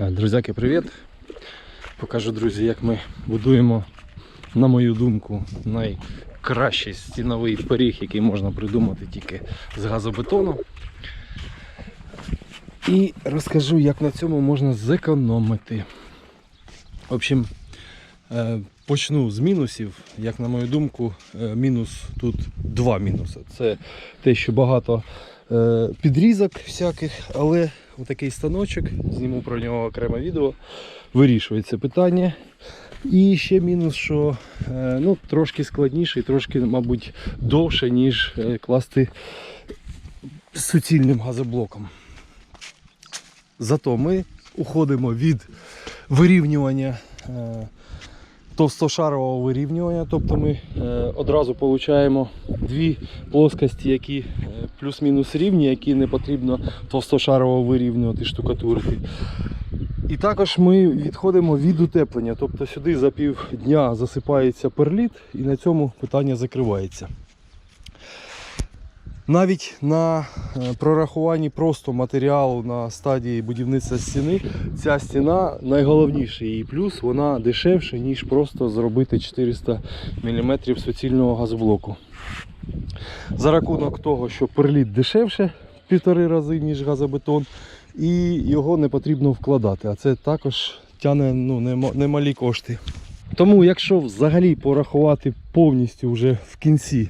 Е, Друзяки, привіт! Покажу, друзі, як ми будуємо, на мою думку, найкращий стіновий пиріг, який можна придумати тільки з газобетону. І розкажу, як на цьому можна зекономити. В общем, е, почну з мінусів. Як на мою думку, е, мінус тут два мінуси. Це те, що багато підрізок всяких, але отакий станочок, зніму про нього окреме відео, вирішує це питання. І ще мінус, що е, ну, трошки складніше і трошки, мабуть, довше, ніж е, класти суцільним газоблоком. Зато ми уходимо від вирівнювання е, товстошарового вирівнювання, тобто ми е, одразу отримуємо дві плоскості, які е, плюс-мінус рівні, які не потрібно товстошарово вирівнювати, штукатурити. І також ми відходимо від утеплення, тобто сюди за пів дня засипається перліт і на цьому питання закривається. Навіть на е, прорахуванні просто матеріалу на стадії будівництва стіни, ця стіна найголовніший її плюс, вона дешевша, ніж просто зробити 400 мм суцільного газоблоку. За рахунок того, що перліт дешевше півтори рази, ніж газобетон, і його не потрібно вкладати. А це також тягне ну, немалі кошти. Тому, якщо взагалі порахувати повністю вже в кінці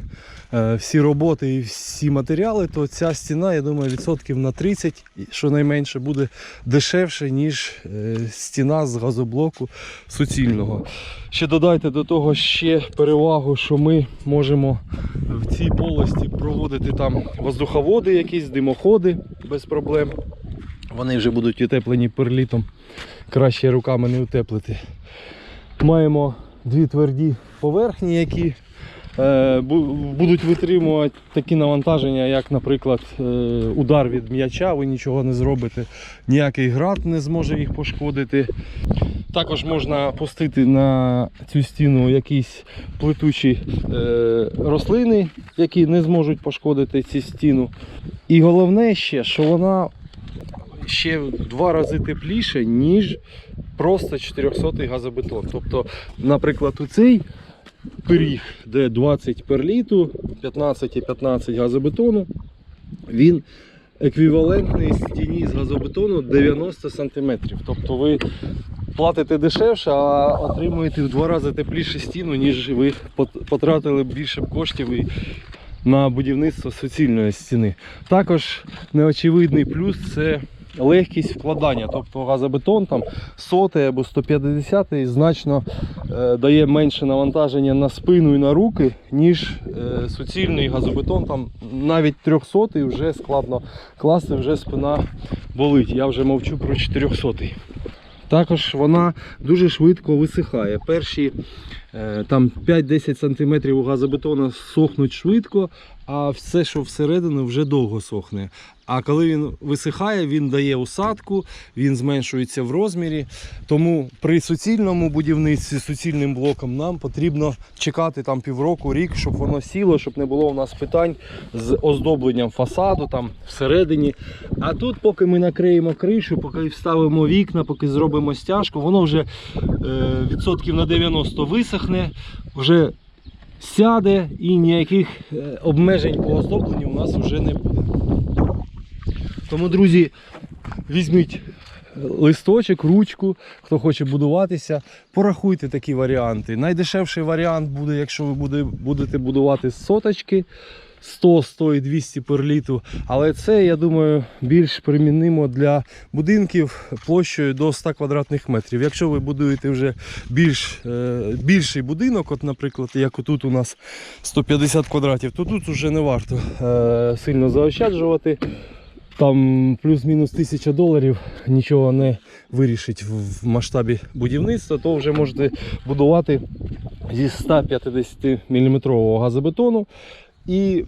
всі роботи і всі матеріали, то ця стіна, я думаю, відсотків на 30, щонайменше, буде дешевше, ніж е, стіна з газоблоку суцільного. Ще додайте до того ще перевагу, що ми можемо в цій полості проводити там воздуховоди, якісь димоходи без проблем. Вони вже будуть утеплені перлітом. Краще руками не утеплити. Маємо дві тверді поверхні, які е, будуть витримувати такі навантаження, як, наприклад, е, удар від м'яча, ви нічого не зробите, ніякий град не зможе їх пошкодити. Також можна пустити на цю стіну якісь плетучі е, рослини, які не зможуть пошкодити цю стіну. І головне ще, що вона ще в два рази тепліше, ніж просто 400 газобетон. Тобто, наприклад, у цей пиріг, де 20 перліту, 15 і 15 газобетону, він еквівалентний стіні з газобетону 90 см. Тобто ви платите дешевше, а отримуєте в два рази тепліше стіну, ніж ви потратили більше коштів на будівництво суцільної стіни. Також неочевидний плюс це легкість вкладання. Тобто газобетон там 100 або 150 значно е, дає менше навантаження на спину і на руки, ніж е, суцільний газобетон. Там навіть 300 вже складно класти, вже спина болить. Я вже мовчу про 400. Також вона дуже швидко висихає. Перші е, там 5-10 см у газобетону сохнуть швидко, а все, що всередину, вже довго сохне. А коли він висихає, він дає усадку, він зменшується в розмірі. Тому при суцільному будівництві суцільним блоком нам потрібно чекати там півроку, рік, щоб воно сіло, щоб не було у нас питань з оздобленням фасаду там всередині. А тут, поки ми накриємо кришу, поки вставимо вікна, поки зробимо стяжку, воно вже е, відсотків на 90 висохне, вже сяде і ніяких е, обмежень по оздобленню у нас вже не буде. Тому, друзі, візьміть листочок, ручку, хто хоче будуватися, порахуйте такі варіанти. Найдешевший варіант буде, якщо ви будете будувати соточки. 100, 100 і 200 перліту, але це, я думаю, більш примінимо для будинків площею до 100 квадратних метрів. Якщо ви будуєте вже більш, е, більший будинок, от, наприклад, як отут у нас 150 квадратів, то тут вже не варто е, сильно заощаджувати. Там плюс-мінус 1000 доларів нічого не вирішить в масштабі будівництва, то вже можете будувати зі 150 мм газобетону. І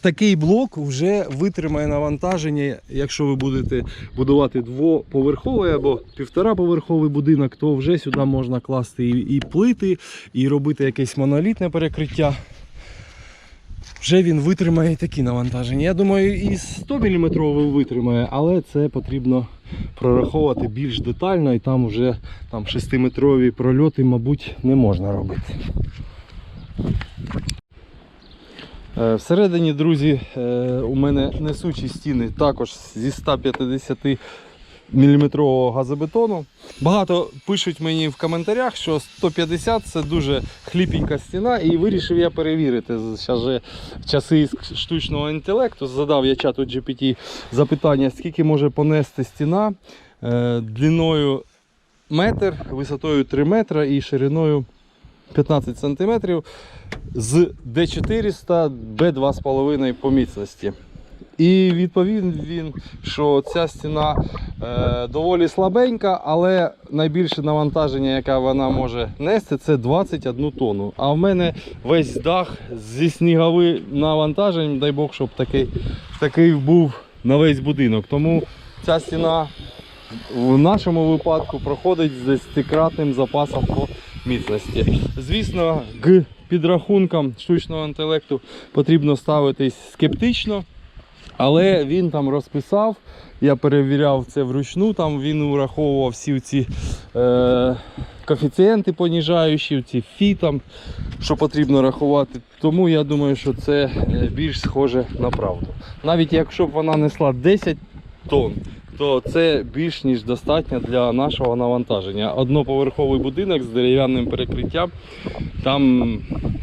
такий блок вже витримає навантаження. Якщо ви будете будувати двоповерховий або півтораповерховий будинок, то вже сюди можна класти і, плити, і робити якесь монолітне перекриття. вже він витримає такі навантаження. Я думаю, і 100 мм витримає, але це потрібно прораховувати більш детально і там вже там 6-метрові прольоти, мабуть, не можна робити. Е, Всередині, друзі, е, у мене несучі стіни також зі 150 мм газобетону. Багато пишуть мені в коментарях, що 150 це дуже хліпенька стіна, і вирішив я перевірити. Зараз же часи штучного інтелекту. Задав я чату GPT запитання, скільки може понести стіна е, длиною метр, висотою 3 метра і шириною 15 см з D400 B2,5 по міцності. І відповів він, що ця стіна е, доволі слабенька, але найбільше навантаження, яке вона може нести, це 21 тонну. А в мене весь дах зі сніговим навантаженням, дай Бог, щоб такий, такий був на весь будинок. Тому ця стіна в нашому випадку проходить з 10-кратним запасом по міцності. Звісно, к підрахункам штучного інтелекту потрібно ставитись скептично. Але він там розписав, я перевіряв це вручну, там він ураховував всі ці е, коефіцієнти поніжаючі, ці фі там, що потрібно рахувати. Тому я думаю, що це е, більш схоже на правду. Навіть якщо б вона несла 10 тонн, то це більш ніж достатньо для нашого навантаження. Одноповерховий будинок з дерев'яним перекриттям, там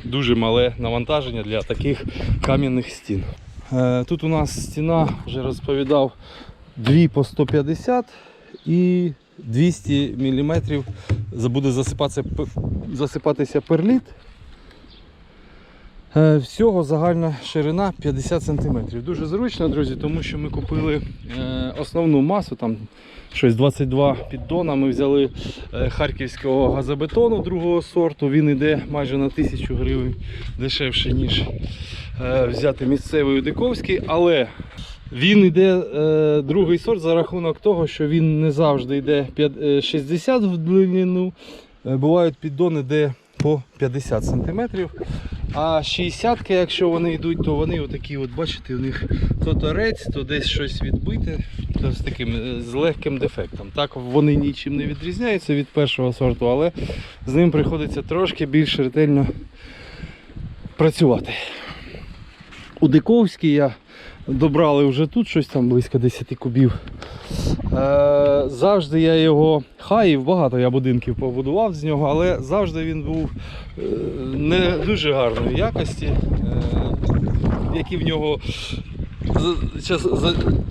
дуже мале навантаження для таких кам'яних стін. Е, Тут у нас стіна, вже розповідав, 2 по 150 і 200 мм буде засипатися, засипатися перліт. Е, Всього загальна ширина 50 см. Дуже зручно, друзі, тому що ми купили е, основну масу, там щось 22 піддона. Ми взяли е, харківського газобетону другого сорту. Він йде майже на 1000 гривень дешевше, ніж взяти місцевий Диковський, але він йде другий сорт за рахунок того, що він не завжди йде е, 60 в длину. Бувають піддони, де по 50 см. А 60 якщо вони йдуть, то вони отакі, от бачите, у них то торець, то десь щось відбите, то з таким е, з легким дефектом. Так вони нічим не відрізняються від першого сорту, але з ним приходиться трошки більш ретельно працювати. У Диковській я добрали вже тут щось там близько 10 кубів. Е, завжди я його хаїв, багато я будинків побудував з нього, але завжди він був е, не дуже гарної якості, е, які в нього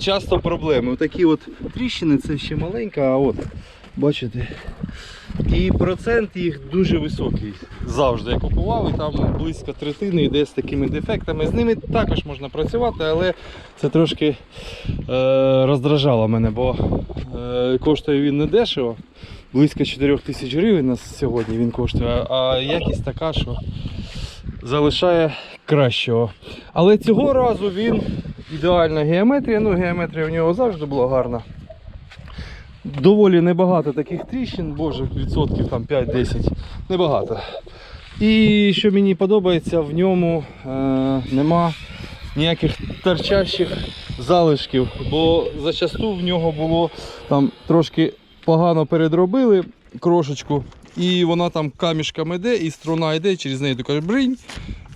часто проблеми. Такі от тріщини, це ще маленька, а от бачите. І процент їх дуже високий. Завжди я купував, і там близько третини йде з такими дефектами. З ними також можна працювати, але це трошки е, роздражало мене, бо е, коштує він не дешево. Близько 4 тисяч гривень на сьогодні він коштує, а якість така, що залишає кращого. Але цього разу він ідеальна геометрія. Ну, геометрія в нього завжди була гарна. Доволі небагато таких тріщин, боже, відсотків там 5-10. Небагато. І що мені подобається, в ньому е, нема ніяких торчащих залишків, бо зачасту в нього було там трошки погано передробили крошечку, і вона там камішками йде, і струна йде, через неї така бринь.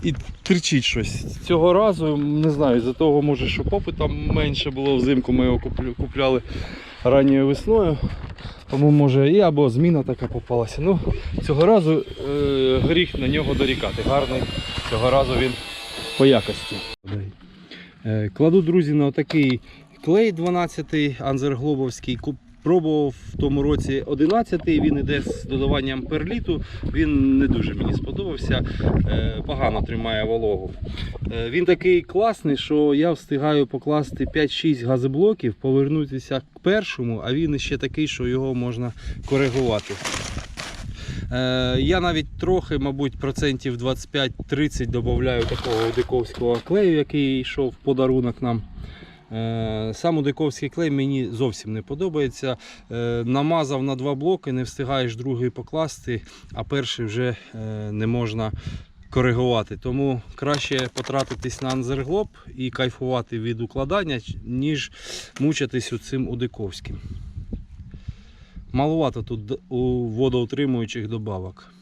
І тричить щось. Цього разу, не знаю, з-за того, може, що попит там менше було взимку, ми його купляли ранньою весною. Тому може і або зміна така попалася. Ну, цього разу е, гріх на нього дорікати. Гарний цього разу він по якості. Е, кладу, друзі, на отакий клей 12-й анзерглобовський. Пробував в тому році 11-й, він іде з додаванням перліту. Він не дуже мені сподобався, е, погано тримає вологу. Е, Він такий класний, що я встигаю покласти 5-6 газоблоків, повернутися к першому, а він ще такий, що його можна коригувати. Е, Я навіть трохи, мабуть, процентів 25-30 додаю такого диковського клею, який йшов в подарунок нам. Е, Сам удиковський клей мені зовсім не подобається. Е, Намазав на два блоки, не встигаєш другий покласти, а перший вже е, не можна коригувати. Тому краще потратитись на анзерглоб і кайфувати від укладання, ніж мучитись цим удиковським. Маловато тут у водоутримуючих добавок.